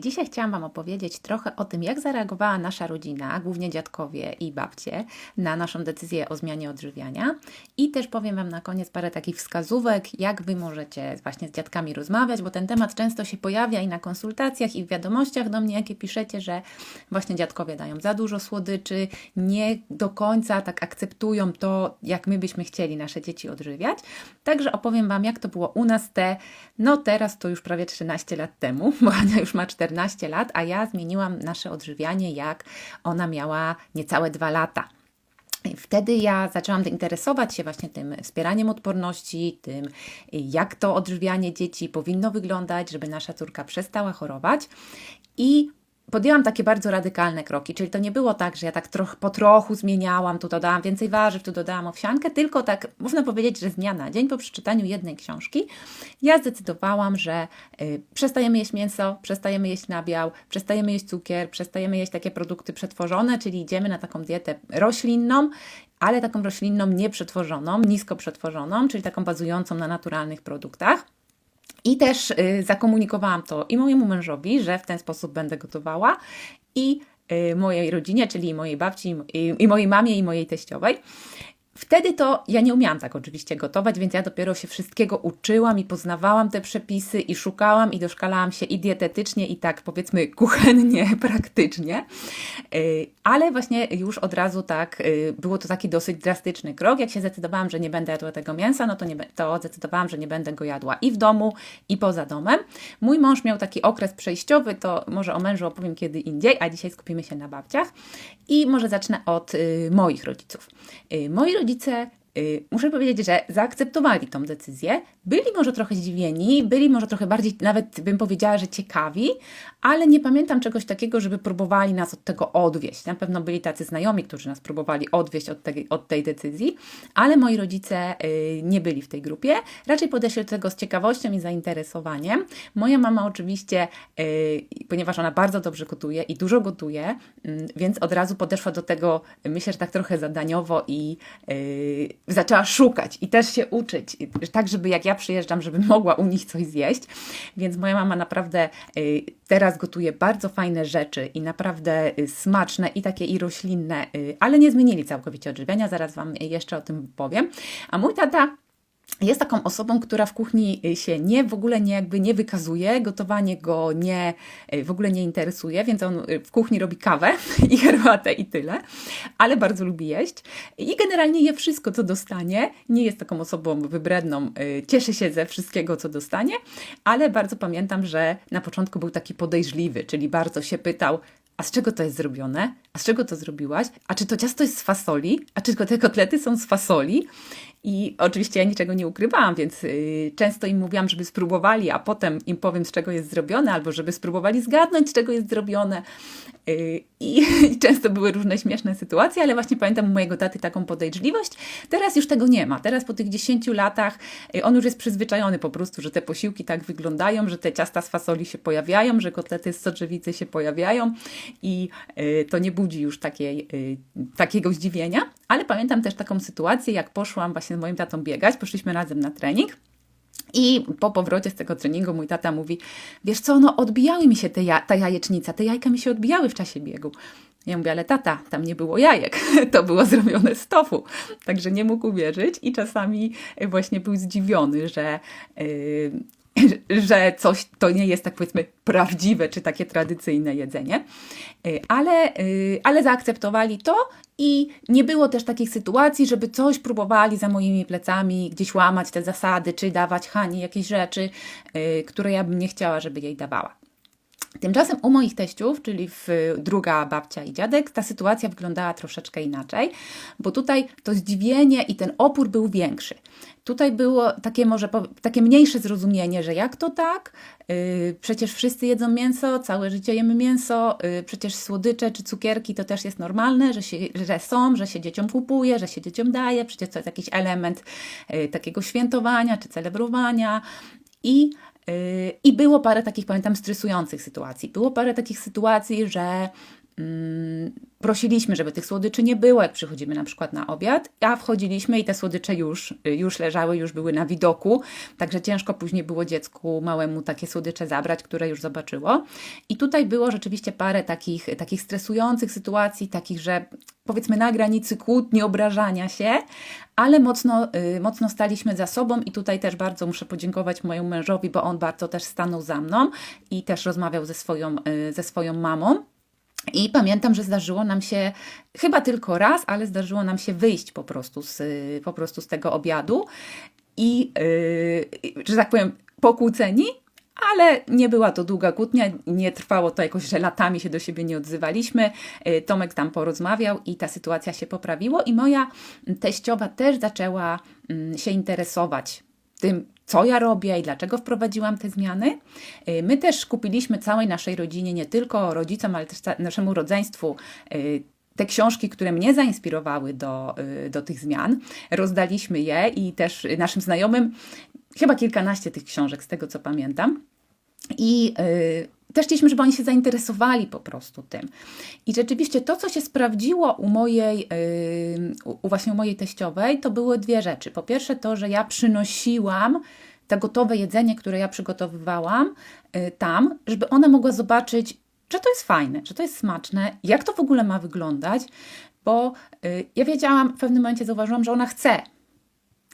Dzisiaj chciałam Wam opowiedzieć trochę o tym, jak zareagowała nasza rodzina, głównie dziadkowie i babcie, na naszą decyzję o zmianie odżywiania. I też powiem Wam na koniec parę takich wskazówek, jak Wy możecie właśnie z dziadkami rozmawiać, bo ten temat często się pojawia i na konsultacjach, i w wiadomościach do mnie, jakie piszecie, że właśnie dziadkowie dają za dużo słodyczy, nie do końca tak akceptują to, jak my byśmy chcieli nasze dzieci odżywiać. Także opowiem Wam, jak to było u nas te, no teraz to już prawie 13 lat temu, bo Ania już ma 14 lat, a ja zmieniłam nasze odżywianie, jak ona miała niecałe 2 lata. Wtedy ja zaczęłam interesować się właśnie tym wspieraniem odporności, tym jak to odżywianie dzieci powinno wyglądać, żeby nasza córka przestała chorować. I podjęłam takie bardzo radykalne kroki, czyli to nie było tak, że ja tak troch, po trochu zmieniałam, tu dodałam więcej warzyw, tu dodałam owsiankę, tylko tak można powiedzieć, że z dnia na dzień po przeczytaniu jednej książki ja zdecydowałam, że y, przestajemy jeść mięso, przestajemy jeść nabiał, przestajemy jeść cukier, przestajemy jeść takie produkty przetworzone, czyli idziemy na taką dietę roślinną ale taką roślinną nieprzetworzoną, nisko przetworzoną, czyli taką bazującą na naturalnych produktach. I też y, zakomunikowałam to i mojemu mężowi, że w ten sposób będę gotowała, i y, mojej rodzinie, czyli mojej babci, i, i mojej mamie, i mojej teściowej. Wtedy to ja nie umiałam tak oczywiście gotować, więc ja dopiero się wszystkiego uczyłam i poznawałam te przepisy i szukałam i doszkalałam się i dietetycznie i tak powiedzmy kuchennie, praktycznie. Y, ale właśnie już od razu tak, y, było to taki dosyć drastyczny krok. Jak się zdecydowałam, że nie będę jadła tego mięsa, no to, nie, to zdecydowałam, że nie będę go jadła i w domu, i poza domem. Mój mąż miał taki okres przejściowy, to może o mężu opowiem kiedy indziej, a dzisiaj skupimy się na babciach. I może zacznę od y, moich rodziców. Moi rodzice Y, muszę powiedzieć, że zaakceptowali tą decyzję. Byli może trochę zdziwieni, byli może trochę bardziej, nawet bym powiedziała, że ciekawi, ale nie pamiętam czegoś takiego, żeby próbowali nas od tego odwieść. Na pewno byli tacy znajomi, którzy nas próbowali odwieść od tej, od tej decyzji, ale moi rodzice y, nie byli w tej grupie. Raczej podeszli do tego z ciekawością i zainteresowaniem. Moja mama oczywiście, y, ponieważ ona bardzo dobrze gotuje i dużo gotuje, mm, więc od razu podeszła do tego, myślę, że tak trochę zadaniowo i zaczęła szukać i też się uczyć, tak żeby jak ja przyjeżdżam, żeby mogła u nich coś zjeść. Więc moja mama naprawdę y, teraz gotuje bardzo fajne rzeczy i naprawdę y, smaczne i takie i roślinne, y, ale nie zmienili całkowicie odżywiania, zaraz Wam jeszcze o tym powiem. A mój tata jest taką osobą, która w kuchni y, się nie w ogóle nie jakby nie wykazuje, gotowanie go nie y, w ogóle nie interesuje, więc on y, w kuchni robi kawę i herbatę i tyle, ale bardzo lubi jeść i generalnie je wszystko, co dostanie. Nie jest taką osobą wybredną, cieszy się ze wszystkiego, co dostanie, ale bardzo pamiętam, że na początku był taki podejrzliwy, czyli bardzo się pytał, a z czego to jest zrobione? A z czego to zrobiłaś? A czy to ciasto jest z fasoli? A czy te kotlety są z fasoli? I oczywiście ja niczego nie ukrywałam, więc yy, często im mówiłam, żeby spróbowali, a potem im powiem, z czego jest zrobione, albo żeby spróbowali zgadnąć, z czego jest zrobione. Yy, I często były różne śmieszne sytuacje, ale właśnie pamiętam u mojego taty taką podejrzliwość. Teraz już tego nie ma. Teraz po tych 10 latach yy, on już jest przyzwyczajony po prostu, że te posiłki tak wyglądają, że te ciasta z fasoli się pojawiają, że kotlety z soczewicy się pojawiają i y, to nie budzi już takiej, y, takiego zdziwienia. Ale pamiętam też taką sytuację, jak poszłam właśnie z moim tatą biegać, poszliśmy razem na trening. I po powrocie z tego treningu mój tata mówi, wiesz co, no odbijały mi się te ja ta jajecznica, te jajka mi się odbijały w czasie biegu. Ja mówię, ale tata, tam nie było jajek, to było zrobione z tofu. Także nie mógł uwierzyć i czasami właśnie był zdziwiony, że, yy, że coś to nie jest tak powiedzmy prawdziwe czy takie tradycyjne jedzenie, y, ale, y, ale zaakceptowali to i nie było też takich sytuacji, żeby coś próbowali za moimi plecami gdzieś łamać te zasady, czy dawać Hani jakieś rzeczy, y, które ja bym nie chciała, żeby jej dawała. Tymczasem u moich teściów, czyli w druga babcia i dziadek, ta sytuacja wyglądała troszeczkę inaczej, bo tutaj to zdziwienie i ten opór był większy. Tutaj było takie może takie mniejsze zrozumienie, że jak to tak? Yy, przecież wszyscy jedzą mięso, całe życie jemy mięso, yy, przecież słodycze czy cukierki to też jest normalne, że, się, że są, że się dzieciom kupuje, że się dzieciom daje, przecież to jest jakiś element yy, takiego świętowania czy celebrowania. I i było parę takich, pamiętam, stresujących sytuacji. Było parę takich sytuacji, że prosiliśmy, żeby tych słodyczy nie było, jak przychodzimy na przykład na obiad, a wchodziliśmy i te słodycze już, już leżały, już były na widoku, także ciężko później było dziecku małemu takie słodycze zabrać, które już zobaczyło. I tutaj było rzeczywiście parę takich, takich stresujących sytuacji, takich, że powiedzmy na granicy kłótni, obrażania się, ale mocno, y, mocno staliśmy za sobą i tutaj też bardzo muszę podziękować mojemu mężowi, bo on bardzo też stanął za mną i też rozmawiał ze swoją, y, ze swoją mamą. I pamiętam, że zdarzyło nam się chyba tylko raz, ale zdarzyło nam się wyjść po prostu z, po prostu z tego obiadu i, yy, że tak powiem, pokłóceni, ale nie była to długa kłótnia, nie trwało to jakoś, że latami się do siebie nie odzywaliśmy. Yy, Tomek tam porozmawiał i ta sytuacja się poprawiło i moja teściowa też zaczęła mm, się interesować tym, co ja robię i dlaczego wprowadziłam te zmiany. Y, my też kupiliśmy całej naszej rodzinie, nie tylko rodzicom, ale też naszemu rodzeństwu y, te książki, które mnie zainspirowały do, y, do tych zmian. Rozdaliśmy je i też naszym znajomym, chyba kilkanaście tych książek, z tego co pamiętam. I też chcieliśmy, żeby oni się zainteresowali po prostu tym. I rzeczywiście to, co się sprawdziło u mojej, yy, u właśnie u mojej teściowej, to były dwie rzeczy. Po pierwsze to, że ja przynosiłam to gotowe jedzenie, które ja przygotowywałam yy, tam, żeby ona mogła zobaczyć, że to jest fajne, że to jest smaczne, jak to w ogóle ma wyglądać, bo yy, ja wiedziałam, w pewnym momencie zauważyłam, że ona chce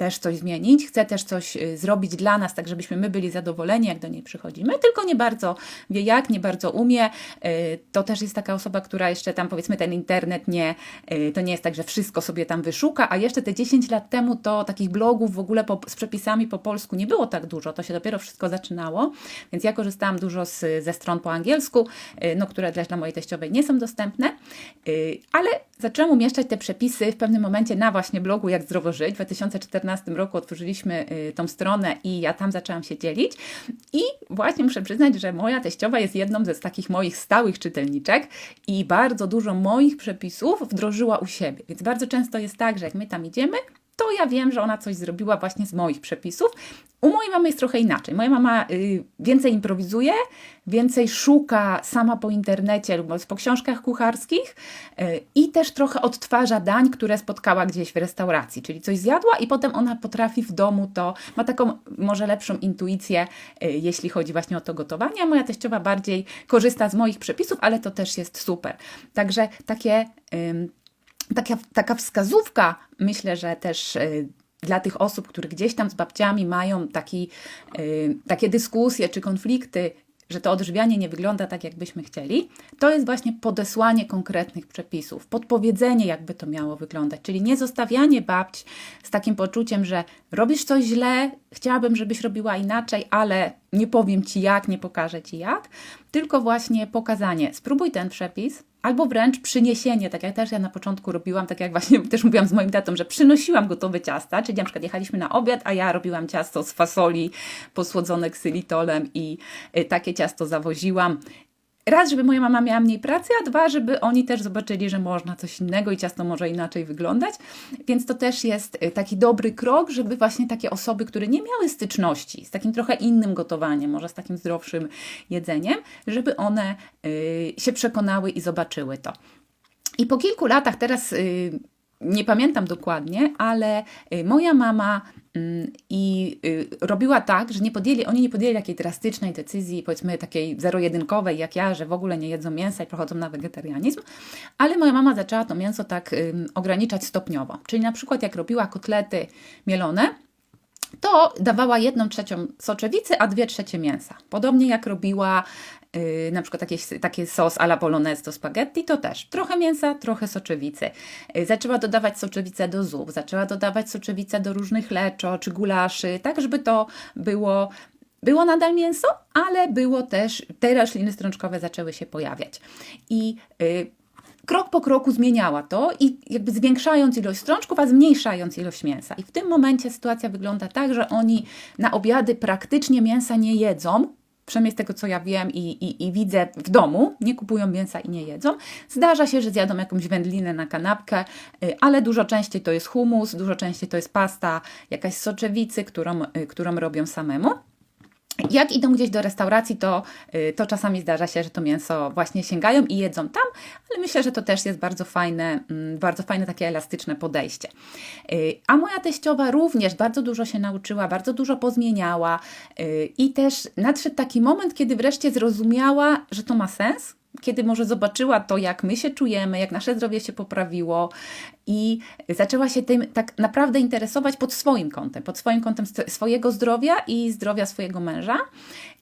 też coś zmienić, chce też coś y, zrobić dla nas, tak żebyśmy my byli zadowoleni, jak do niej przychodzimy, tylko nie bardzo wie jak, nie bardzo umie. Y, to też jest taka osoba, która jeszcze tam powiedzmy ten internet nie, y, to nie jest tak, że wszystko sobie tam wyszuka, a jeszcze te 10 lat temu to takich blogów w ogóle po, z przepisami po polsku nie było tak dużo, to się dopiero wszystko zaczynało, więc ja korzystałam dużo z, ze stron po angielsku, no, które też dla mojej teściowej nie są dostępne, ale zaczęłam umieszczać te przepisy w pewnym momencie na właśnie blogu Jak Zdrowo Żyć 2014 roku otworzyliśmy y, tą stronę i ja tam zaczęłam się dzielić. I właśnie muszę przyznać, że moja teściowa jest jedną ze takich moich stałych czytelniczek i bardzo dużo moich przepisów wdrożyła u siebie. Więc bardzo często jest tak, że jak my tam idziemy, to ja wiem, że ona coś zrobiła właśnie z moich przepisów. U mojej mamy jest trochę inaczej. Moja mama y, więcej improwizuje, więcej szuka sama po internecie lub po książkach kucharskich y, i też trochę odtwarza dań, które spotkała gdzieś w restauracji, czyli coś zjadła i potem ona potrafi w domu to, ma taką może lepszą intuicję, y, jeśli chodzi właśnie o to gotowanie, moja teściowa bardziej korzysta z moich przepisów, ale to też jest super. Także takie taka, taka wskazówka, myślę, że też y, dla tych osób, które gdzieś tam z babciami mają taki, y, takie dyskusje czy konflikty, że to odżywianie nie wygląda tak, jakbyśmy chcieli, to jest właśnie podesłanie konkretnych przepisów, podpowiedzenie, jakby to miało wyglądać, czyli nie zostawianie babci z takim poczuciem, że robisz coś źle, chciałabym, żebyś robiła inaczej, ale nie powiem ci jak, nie pokażę ci jak, tylko właśnie pokazanie, spróbuj ten przepis, Albo wręcz przyniesienie, tak jak też ja na początku robiłam, tak jak właśnie też mówiłam z moim tatą, że przynosiłam gotowe ciasta, czyli na przykład jechaliśmy na obiad, a ja robiłam ciasto z fasoli posłodzone ksylitolem i y, takie ciasto zawoziłam raz, żeby moja mama miała mniej pracy, a dwa, żeby oni też zobaczyli, że można coś innego i ciasto może inaczej wyglądać. Więc to też jest y, taki dobry krok, żeby właśnie takie osoby, które nie miały styczności z takim trochę innym gotowaniem, może z takim zdrowszym jedzeniem, żeby one y, się przekonały i zobaczyły to. I po kilku latach teraz y, nie pamiętam dokładnie, ale y, moja mama mm, i y, robiła tak, że nie podjęli, oni nie podjęli takiej drastycznej decyzji, powiedzmy takiej zero-jedynkowej jak ja, że w ogóle nie jedzą mięsa i przechodzą na wegetarianizm, ale moja mama zaczęła to mięso tak ograniczać stopniowo. Czyli na przykład jak robiła kotlety mielone, to dawała jedną trzecią soczewicy, a dwie trzecie mięsa. Podobnie jak robiła yy, na przykład takie, takie sos alla bolognese do spaghetti, to też trochę mięsa, trochę soczewicy. Yy, zaczęła dodawać soczewicę do zup, zaczęła dodawać soczewicę do różnych leczo czy gulaszy, tak żeby to było było nadal mięso, ale było też, te rośliny strączkowe zaczęły się pojawiać. I yy, krok po kroku zmieniała to i jakby zwiększając ilość strączków, a zmniejszając ilość mięsa. I w tym momencie sytuacja wygląda tak, że oni na obiady praktycznie mięsa nie jedzą, przynajmniej z tego co ja wiem i, i, i, widzę w domu, nie kupują mięsa i nie jedzą. Zdarza się, że zjadą jakąś wędlinę na kanapkę, y, ale dużo częściej to jest humus, dużo częściej to jest pasta, jakaś soczewicy, którą, y, którą robią samemu. Jak idą gdzieś do restauracji, to, y, to czasami zdarza się, że to mięso właśnie sięgają i jedzą tam, ale myślę, że to też jest bardzo fajne, mm, bardzo fajne takie elastyczne podejście. Y, a moja teściowa również bardzo dużo się nauczyła, bardzo dużo pozmieniała y, i też nadszedł taki moment, kiedy wreszcie zrozumiała, że to ma sens, kiedy może zobaczyła to, jak my się czujemy, jak nasze zdrowie się poprawiło i zaczęła się tym tak naprawdę interesować pod swoim kątem, pod swoim kątem swojego zdrowia i zdrowia swojego męża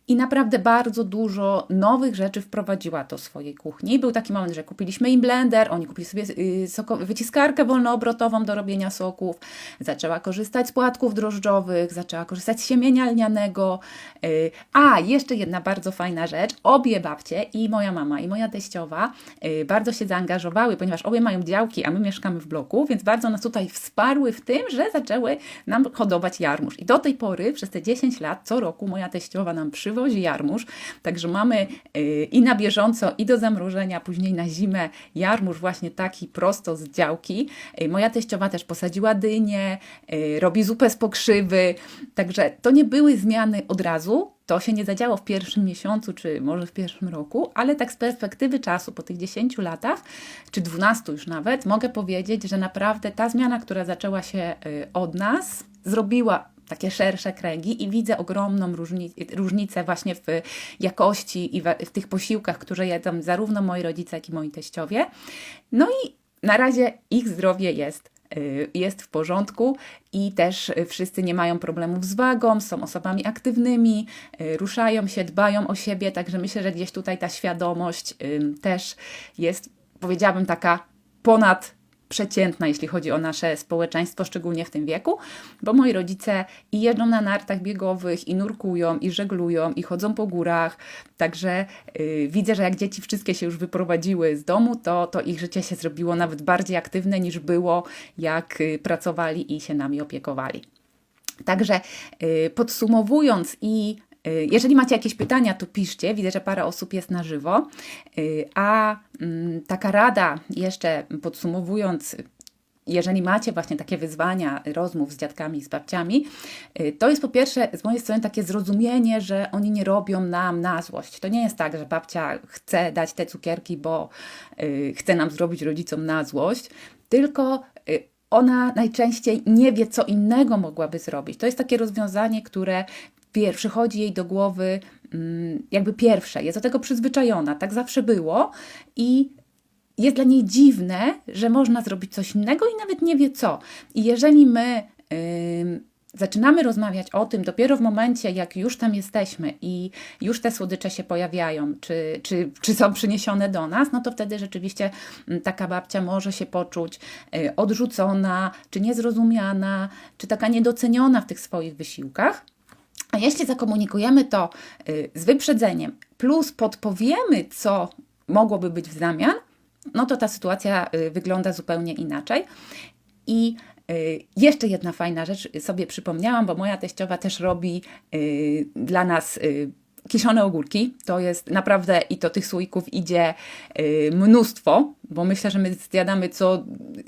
i naprawdę bardzo dużo nowych rzeczy wprowadziła do swojej kuchni. Był taki moment, że kupiliśmy im blender, oni kupili sobie y, wyciskarkę wolnoobrotową do robienia soków, zaczęła korzystać z płatków drożdżowych, zaczęła korzystać z siemienia lnianego. Y, a, jeszcze jedna bardzo fajna rzecz, obie babcie, i moja mama, i moja teściowa, y, bardzo się zaangażowały, ponieważ obie mają działki, a my mieszkamy w bloku, więc bardzo nas tutaj wsparły w tym, że zaczęły nam hodować jarmuż. I do tej pory, przez te 10 lat, co roku moja teściowa nam przywozi jarmuż, także mamy y, i na bieżąco, i do zamrożenia, później na zimę jarmuż właśnie taki prosto z działki. Y, moja teściowa też posadziła dynię, y, robi zupę z pokrzywy, także to nie były zmiany od razu, to się nie zadziało w pierwszym miesiącu, czy może w pierwszym roku, ale tak z perspektywy czasu, po tych 10 latach, czy 12 już nawet, mogę powiedzieć, że naprawdę ta zmiana, która zaczęła się od nas, zrobiła takie szersze kręgi i widzę ogromną różnicę właśnie w jakości i w, tych posiłkach, które jedzą zarówno moi rodzice, jak i moi teściowie. No i na razie ich zdrowie jest y, jest w porządku i też wszyscy nie mają problemów z wagą, są osobami aktywnymi, y, ruszają się, dbają o siebie, także myślę, że gdzieś tutaj ta świadomość też jest, powiedziałabym, taka ponad przeciętna, jeśli chodzi o nasze społeczeństwo, szczególnie w tym wieku, bo moi rodzice i jeżdżą na nartach biegowych, i nurkują, i żeglują, i chodzą po górach, także yy, widzę, że jak dzieci wszystkie się już wyprowadziły z domu, to, to ich życie się zrobiło nawet bardziej aktywne niż było, jak yy, pracowali i się nami opiekowali. Także yy, podsumowując i Y, jeżeli macie jakieś pytania, to piszcie. Widzę, że parę osób jest na żywo. Y, a mm, taka rada, jeszcze podsumowując, jeżeli macie właśnie takie wyzwania rozmów z dziadkami, z babciami, y, to jest po pierwsze z mojej strony takie zrozumienie, że oni nie robią nam na złość. To nie jest tak, że babcia chce dać te cukierki, bo chce nam zrobić rodzicom na złość, tylko ona najczęściej nie wie, co innego mogłaby zrobić. To jest takie rozwiązanie, które przychodzi jej do głowy mm, jakby pierwsze, jest do tego przyzwyczajona, tak zawsze było i jest dla niej dziwne, że można zrobić coś innego i nawet nie wie co. I jeżeli my yy, zaczynamy rozmawiać o tym dopiero w momencie, jak już tam jesteśmy i już te słodycze się pojawiają, czy, czy, czy są przyniesione do nas, no to wtedy rzeczywiście mm, taka babcia może się poczuć y, odrzucona, czy niezrozumiana, czy taka niedoceniona w tych swoich wysiłkach. A jeśli zakomunikujemy to y, z wyprzedzeniem, plus podpowiemy, co mogłoby być w zamian, no to ta sytuacja y, wygląda zupełnie inaczej. I y, jeszcze jedna fajna rzecz sobie przypomniałam, bo moja teściowa też robi dla nas kiszone ogórki. To jest naprawdę, i to tych słoików idzie mnóstwo, bo myślę, że my zjadamy co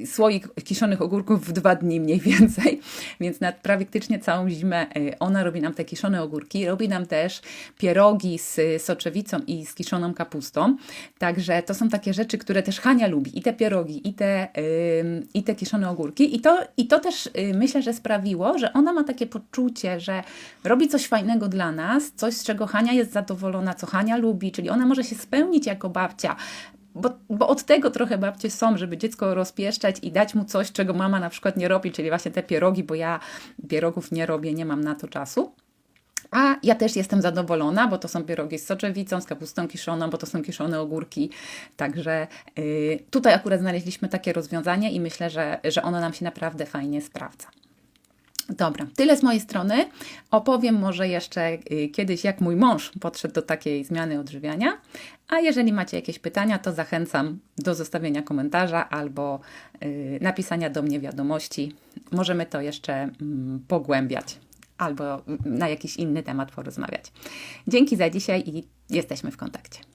słoik kiszonych ogórków w dwa dni mniej więcej, więc na praktycznie całą zimę e, ona robi nam te kiszone ogórki, robi nam też pierogi z soczewicą i z kiszoną kapustą, także to są takie rzeczy, które też Hania lubi, i te pierogi, i te, yy, i te kiszone ogórki. I to, i to też yy, myślę, że sprawiło, że ona ma takie poczucie, że robi coś fajnego dla nas, coś z czego Hania jest zadowolona, co Hania lubi, czyli ona może się spełnić jako babcia, bo, bo od tego trochę babcie są, żeby dziecko rozpieszczać i dać mu coś, czego mama na przykład nie robi, czyli właśnie te pierogi, bo ja pierogów nie robię, nie mam na to czasu. A ja też jestem zadowolona, bo to są pierogi z soczewicą, z kapustą kiszoną, bo to są kiszone ogórki. Także yy, tutaj akurat znaleźliśmy takie rozwiązanie i myślę, że, że ono nam się naprawdę fajnie sprawdza. Dobra, tyle z mojej strony. Opowiem może jeszcze y, kiedyś, jak mój mąż podszedł do takiej zmiany odżywiania. A jeżeli macie jakieś pytania, to zachęcam do zostawienia komentarza albo y, napisania do mnie wiadomości. Możemy to jeszcze mm, pogłębiać albo na jakiś inny temat porozmawiać. Dzięki za dzisiaj i jesteśmy w kontakcie.